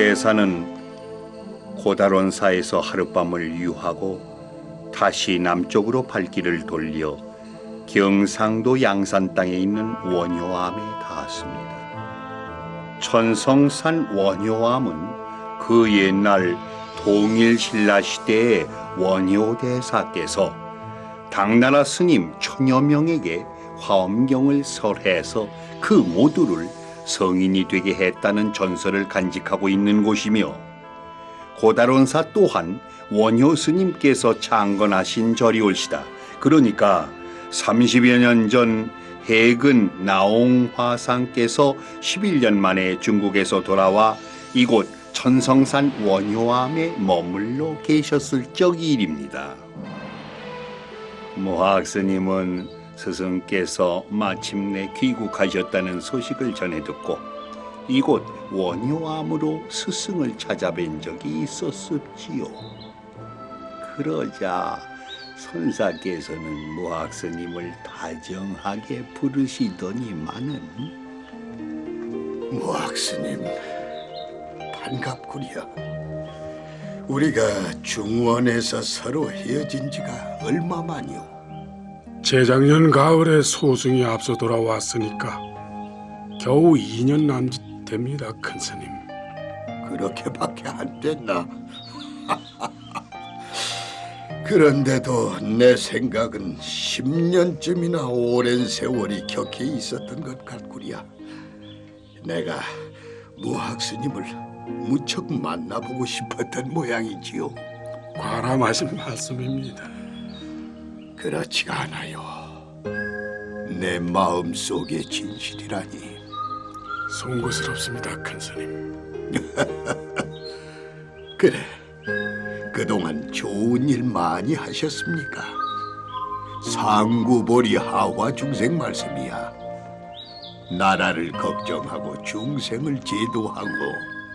무학대사는 고다론사에서 하룻밤을 유하고 다시 남쪽으로 발길을 돌려 경상도 양산 땅에 있는 원효암에 닿았습니다. 천성산 원효암은 그 옛날 동일 신라 시대의 원효대사께서 당나라 스님 천여 명에게 화엄경을 설해서 그 모두를 성인이 되게 했다는 전설을 간직하고 있는 곳이며 고다론사 또한 원효 스님께서 창건하신 절이올시다. 그러니까 30여 년 전 해근 나옹화상께서 11년 만에 중국에서 돌아와 이곳 천성산 원효암에 머물러 계셨을 적이 일입니다. 모학 스님은 스승께서 마침내 귀국하셨다는 소식을 전해 듣고 이곳 원효암으로 스승을 찾아뵌 적이 있었습지요. 그러자 선사께서는 모학 스님을 다정하게 부르시더니만은 모학스님 반갑구려. 우리가 중원에서 서로 헤어진 지가 얼마 만이오? 재작년 가을에 소승이 앞서 돌아왔으니까 겨우 2년 남짓 됩니다, 큰 스님. 그렇게밖에 안 됐나? 그런데도 내 생각은 10년쯤이나 오랜 세월이 격해 있었던 것 같구려. 내가 무학스님을 무척 만나보고 싶었던 모양이지요. 과람하신 말씀입니다. 그렇지가 않아요. 내 마음 속의 진실이라니. 송구스럽습니다, 큰 스님. 그래. 그동안 좋은 일 많이 하셨습니까? 상구보리 하와 중생 말씀이야. 나라를 걱정하고 중생을 제도하고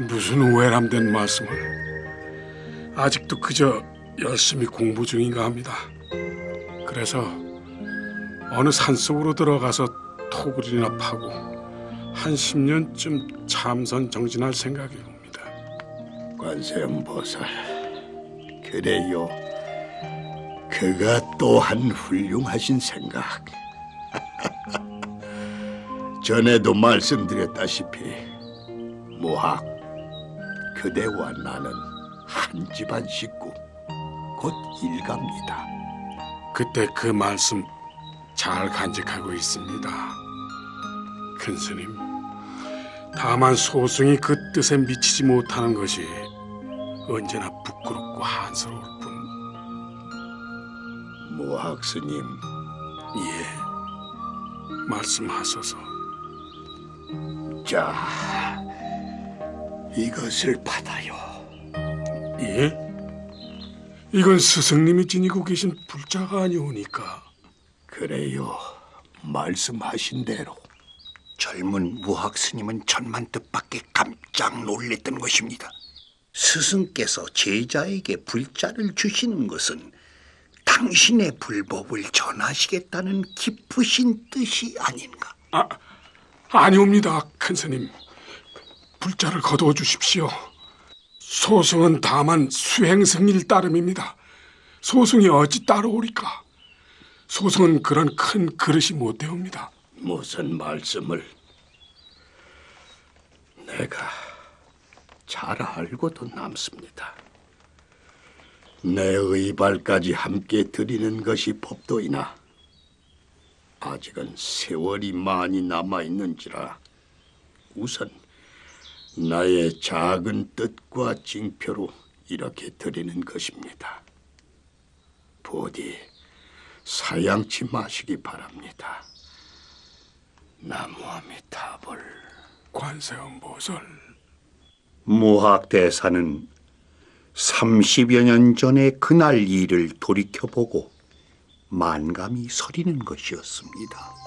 무슨 외람된 말씀을. 아직도 그저 열심히 공부 중인가 합니다. 그래서 어느 산속으로 들어가서 토굴이나 파고 한 10년쯤 참선 정진할 생각입니다. 관세음보살. 그래요. 그가 또한 훌륭하신 생각. 전에도 말씀드렸다시피 모학 그대와 나는 한 집안 식구 곧 일갑니다. 그때 그 말씀 잘 간직하고 있습니다. 큰 스님, 다만 소승이 그 뜻에 미치지 못하는 것이 언제나 부끄럽고 한스러울 뿐. 모학 스님 예, 말씀하소서. 자 이것을 받아요. 예? 이건 스승님이 지니고 계신 불자가 아니오니까. 그래요. 말씀하신 대로 젊은 무학 스님은 천만 뜻밖에 깜짝 놀랬던 것입니다. 스승께서 제자에게 불자를 주시는 것은 당신의 불법을 전하시겠다는 깊으신 뜻이 아닌가? 아, 아니옵니다, 큰 스님. 불자를 거두어 주십시오. 소승은 다만 수행승일 따름입니다. 소승이 어찌 따라오리까? 소승은 그런 큰 그릇이 못 되옵니다. 무슨 말씀을 내가 잘 알고도 남습니다. 내 의발까지 함께 드리는 것이 법도이나 아직은 세월이 많이 남아 있는지라 우선 나의 작은 뜻과 징표로 이렇게 드리는 것입니다. 부디 사양치 마시기 바랍니다. 나무아미타불 관세음보살. 무학 대사는 30여 년 전의 그날 일을 돌이켜보고 만감이 서리는 것이었습니다.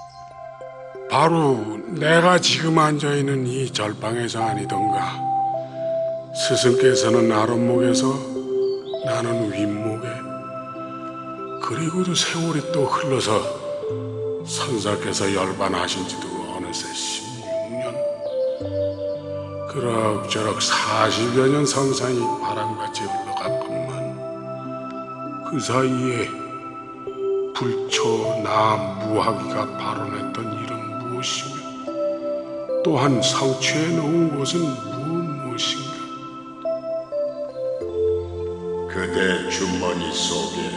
바로 내가 지금 앉아 있는 이 절방에서 아니던가. 스승께서는 아랫목에서 나는 윗목에. 그리고도 세월이 또 흘러서 선사께서 열반하신 지도 어느새 16년. 그럭저럭 40여 년 성상이 바람같이 흘러갔건만 그 사이에 불초 나 무하기가 발언했던 일은 무엇이며 또한 상추에 넣은 것은 무엇 무엇인가? 그대 주머니 속에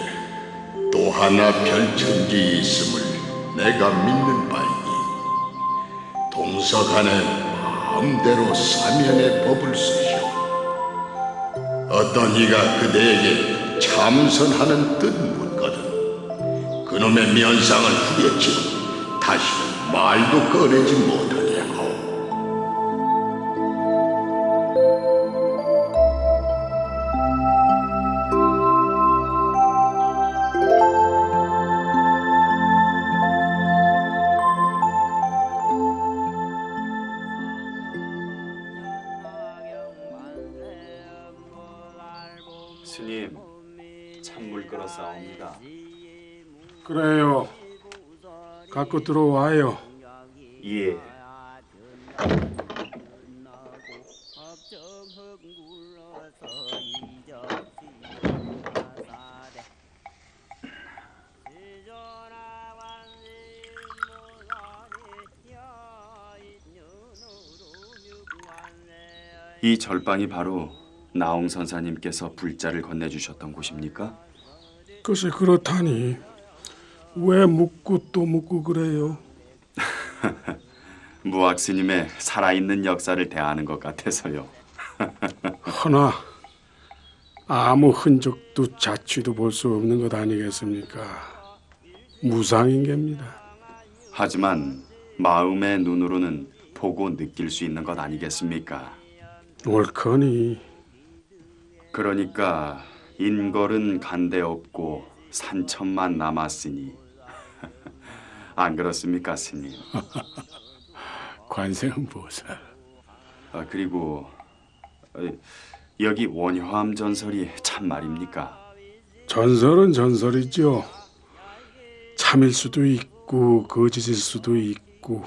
또 하나 별천지 있음을 내가 믿는 바이니 동서 간에 마음대로 사면의 법을 쓰시오. 어떤 이가 그대에게 참선하는 뜻 묻거든 그놈의 면상을 후려치고 다시는 말도 꺼내지 못하게 하오 스님, 찬물 끓어 싸웁니다. 그래요 갖고 들어와요 예. 이 절방이 바로 나홍 선사님께서 불자를 건네주셨던 곳입니까? 글쎄 그렇다니 왜 묻고 또 묻고 그래요 무학 스님의 살아있는 역사를 대하는 것 같아서요. 허나 아무 흔적도 자취도 볼 수 없는 것 아니겠습니까? 무상인 겁니다. 하지만 마음의 눈으로는 보고 느낄 수 있는 것 아니겠습니까? 옳거니 그러니까 인걸은 간데 없고 산천만 남았으니 안 그렇습니까, 스님? 관세음보살. 아, 그리고 어, 여기 원효암 전설이 참 말입니까? 전설은 전설이죠. 참일 수도 있고 거짓일 수도 있고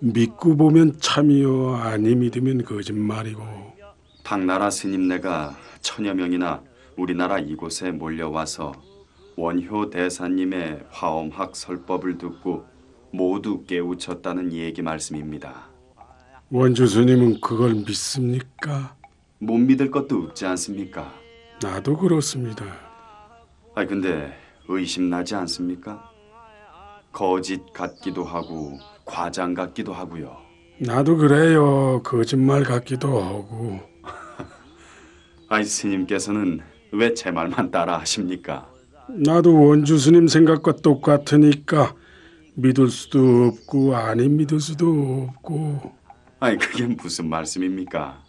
믿고 보면 참이요 아니 믿으면 거짓말이고 당나라 스님네가 천여 명이나 우리나라 이곳에 몰려와서 원효 대사님의 화엄학 설법을 듣고 모두 깨우쳤다는 얘기 말씀입니다. 원주 스님은 그걸 믿습니까? 못 믿을 것도 없지 않습니까? 나도 그렇습니다. 아 근데 의심 나지 않습니까? 거짓 같기도 하고 과장 같기도 하고요. 나도 그래요. 거짓말 같기도 하고 아이 스님께서는 왜 제 말만 따라 하십니까? 나도 원주 스님 생각과 똑같으니까 믿을 수도 없고 아니 믿을 수도 없고 아니 그게 무슨 말씀입니까?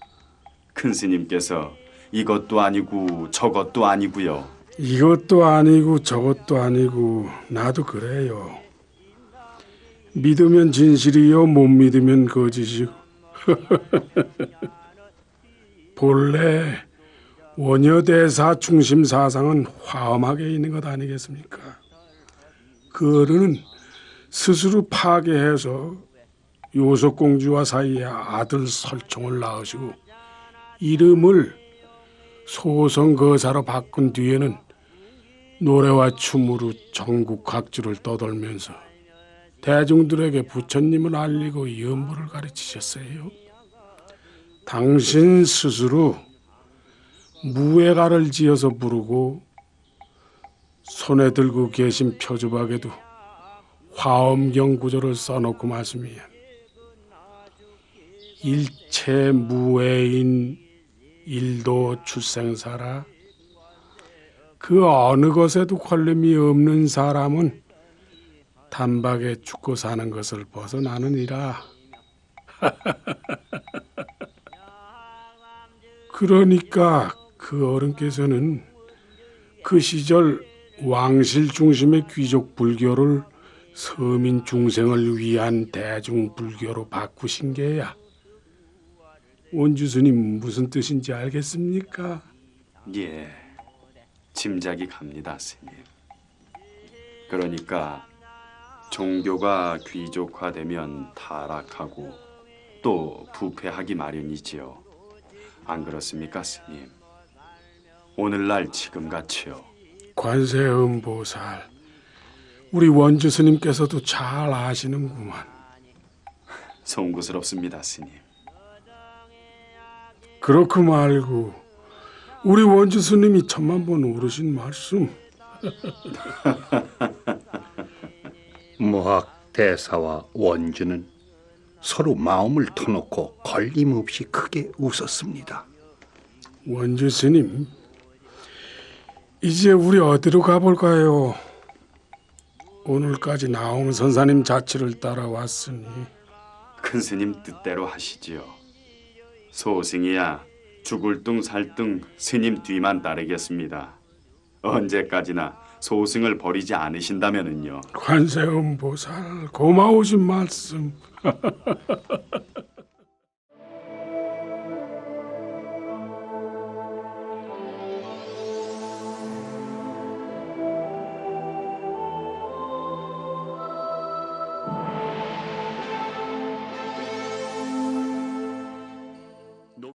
큰 스님께서 이것도 아니고 저것도 아니고요. 이것도 아니고 저것도 아니고 나도 그래요. 믿으면 진실이요 못 믿으면 거짓이요. 본래 원효대사 중심 사상은 화엄하게 있는 것 아니겠습니까? 그 어른은 스스로 파괴해서 요속공주와 사이에 아들 설총을 낳으시고 이름을 소성거사로 바꾼 뒤에는 노래와 춤으로 전국 각지를 떠돌면서 대중들에게 부처님을 알리고 연부를 가르치셨어요. 당신 스스로 무예가를 지어서 부르고 손에 들고 계신 표주박에도 화엄경 구조를 써놓고 말씀이야. 일체 무예인 일도 출생사라 그 어느 것에도 걸림이 없는 사람은 단박에 죽고 사는 것을 벗어나느니라. 그러니까 그 어른께서는 그 시절 왕실 중심의 귀족 불교를 서민 중생을 위한 대중 불교로 바꾸신 게야. 원주 스님 무슨 뜻인지 알겠습니까? 예, 짐작이 갑니다, 스님. 그러니까 종교가 귀족화되면 타락하고 또 부패하기 마련이지요. 안 그렇습니까, 스님? 오늘날 지금같이요. 관세음보살, 우리 원주 스님께서도 잘 아시는구만. 송구스럽습니다, 스님. 그렇고 말고 우리 원주 스님이 천만 번 오르신 말씀 무학 대사와 원주는 서로 마음을 터놓고 걸림없이 크게 웃었습니다. 원주 스님 이제 우리 어디로 가볼까요? 오늘까지 나홍 선사님 자취를 따라왔으니 큰 스님 뜻대로 하시지요. 소승이야 죽을 둥 살 둥 스님 뒤만 따르겠습니다. 언제까지나 소승을 버리지 않으신다면은요. 관세음보살 고마우신 말씀